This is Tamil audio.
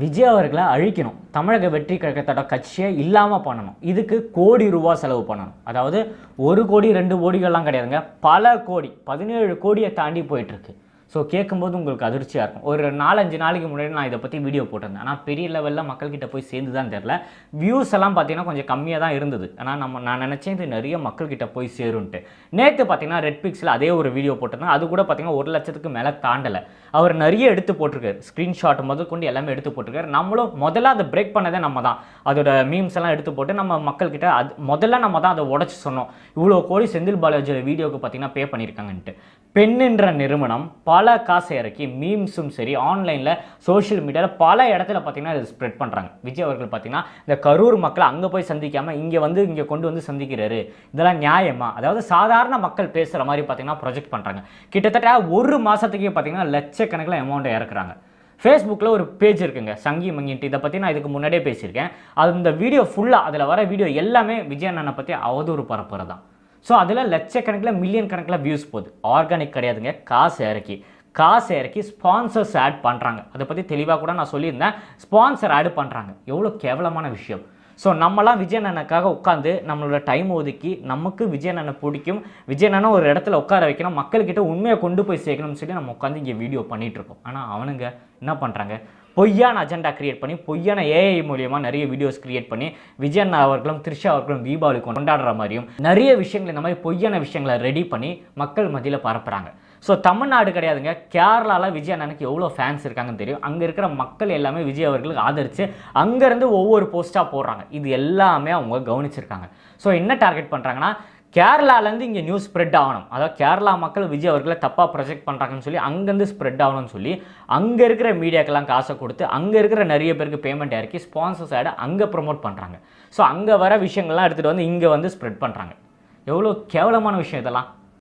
விஜய் அவர்களை அழிக்கணும். தமிழக வெற்றி கழகத்தோட கட்சியை இல்லாமல் பண்ணணும். இதுக்கு கோடி ரூபா செலவு பண்ணணும். அதாவது ஒரு கோடி ரெண்டு கோடிகள்லாம் கிடையாதுங்க. பல கோடி பதினேழு கோடியை தாண்டி போயிட்டுருக்கு. ஸோ கேட்கும்போது உங்களுக்கு அதிர்ச்சியாக இருக்கும். ஒரு நாலஞ்சு நாளைக்கு முன்னாடி நான் இதை பற்றி வீடியோ போட்டிருந்தேன். ஆனால் பெரிய லெவலில் மக்கள்கிட்ட போய் சேர்ந்து தான் தெரில வியூஸ் எல்லாம் பார்த்தீங்கன்னா கொஞ்சம் கம்மியாக தான் இருந்தது. ஆனால் நம்ம நான் நினச்சேன் இது நிறைய மக்கள்கிட்ட போய் சேரும்ன்ட்டு. நேற்று பார்த்தீங்கன்னா ரெட் பிக்ஸில் அதே ஒரு வீடியோ போட்டிருந்தேன். அது கூட பார்த்தீங்கன்னா ஒரு லட்சத்துக்கு மேலே தாண்டலை. அவர் நிறைய எடுத்து போட்டிருக்காரு. ஸ்க்ரீன்ஷாட் முதல் கொண்டு எல்லாமே எடுத்து போட்டிருக்காரு. நம்மளும் முதல்ல அதை பிரேக் பண்ணதே நம்ம தான். அதோட மீம்ஸ் எல்லாம் எடுத்து போட்டு நம்ம மக்கள்கிட்ட அது முதல்ல நம்ம தான் அதை உடச்சி சொன்னோம். இவ்வளோ கோடி செந்தில் பாலாஜியோட வீடியோவுக்கு பார்த்தீங்கன்னா பே பண்ணியிருக்காங்கன்ட்டு. பெண்ணுன்ற நிறுவனம் பல காசை இறக்கி மீம்ஸும் சரி ஆன்லைனில் சோஷியல் மீடியாவில் பல இடத்துல பார்த்தீங்கன்னா இதை ஸ்ப்ரெட் பண்ணுறாங்க விஜய் அவர்கள் பார்த்தீங்கன்னா இந்த கரூர் மக்களை அங்கே போய் சந்திக்காமல் இங்கே வந்து இங்கே கொண்டு வந்து சந்திக்கிறாரு. இதெல்லாம் நியாயமா? அதாவது சாதாரண மக்கள் பேசுகிற மாதிரி பார்த்தீங்கன்னா ப்ரொஜெக்ட் பண்ணுறாங்க கிட்டத்தட்ட ஒரு மாதத்துக்கே பார்த்தீங்கன்னா லட்சக்கணக்கில் அமௌண்ட்டை இறக்குறாங்க. ஃபேஸ்புக்கில் ஒரு பேஜ் இருக்குங்க. சங்கி மங்கின்ட்டு. இதை பற்றி நான் இதுக்கு முன்னாடியே பேசியிருக்கேன். அது இந்த வீடியோ ஃபுல்லாக அதில் வர வீடியோ எல்லாமே விஜய் அண்ணனை பற்றி அவதூறு பரப்புறது. தான் ஸோ அதில் லட்சக்கணக்கில் மில்லியன் கணக்கில் வியூஸ் போகுது. ஆர்கானிக் கிடையாதுங்க. காசு இறக்கி. காசு இறக்கி ஸ்பான்சர்ஸ் ஆட் பண்ணுறாங்க அதை பற்றி தெளிவாக கூட நான் சொல்லியிருந்தேன். ஸ்பான்சர் ஆட் பண்ணுறாங்க எவ்வளோ கேவலமான விஷயம். ஸோ நம்மலாம் விஜய் அண்ணனுக்காக உட்காந்து நம்மளோட டைம் ஒதுக்கி நமக்கு விஜய் அண்ணனை பிடிக்கும். விஜய் அண்ணனை ஒரு இடத்துல உட்கார வைக்கணும். மக்கள்கிட்ட உண்மையை கொண்டு போய் சேர்க்கணும்னு சொல்லி நம்ம உட்காந்து இங்கே வீடியோ பண்ணிகிட்ருக்கோம் ஆனால் அவனுங்க என்ன பண்ணுறாங்க பொய்யான அஜெண்டா கிரியேட் பண்ணி பொய்யான ஏஐ மூலியமாக நிறைய வீடியோஸ் கிரியேட் பண்ணி விஜய் அண்ணா அவர்களும் த்ரிஷா அவர்களும் தீபாவளி கொண்டாடுற மாதிரியும் நிறைய விஷயங்கள் இந்த மாதிரி பொய்யான விஷயங்களை ரெடி பண்ணி மக்கள் மத்தியில் பரப்புகிறாங்க ஸோ தமிழ்நாடு கிடையாதுங்க. கேரளாவில் விஜய் அண்ணனுக்கு எவ்வளோ ஃபேன்ஸ் இருக்காங்கன்னு தெரியும். அங்கே இருக்கிற மக்கள் எல்லாமே விஜய் அவர்களுக்கு ஆதரித்து அங்கேருந்து ஒவ்வொரு போஸ்ட்டாக போடுறாங்க. இது எல்லாமே அவங்க கவனிச்சிருக்காங்க. ஸோ என்ன டார்கெட் பண்ணுறாங்கன்னா கேரளாலேருந்து இங்கே நியூஸ் ஸ்ப்ரெட் ஆகணும். அதாவது கேரளா மக்கள் விஜய் அவர்களை தப்பாக ப்ரொஜெக்ட் பண்ணுறாங்கன்னு சொல்லி அங்கேருந்து ஸ்ப்ரெட் ஆகணும்னு சொல்லி அங்கே இருக்கிற மீடியாக்கெல்லாம் காசை கொடுத்து அங்கே இருக்கிற நிறைய பேருக்கு பேமெண்ட் இறக்கி ஸ்பான்சர்ஸ் ஆகிட அங்கே ப்ரொமோட் பண்ணுறாங்க ஸோ அங்கே வர விஷயங்கள்லாம் எடுத்துகிட்டு வந்து இங்கே வந்து ஸ்ப்ரெட் பண்ணுறாங்க எவ்வளோ கேவலமான விஷயம் இதெல்லாம்.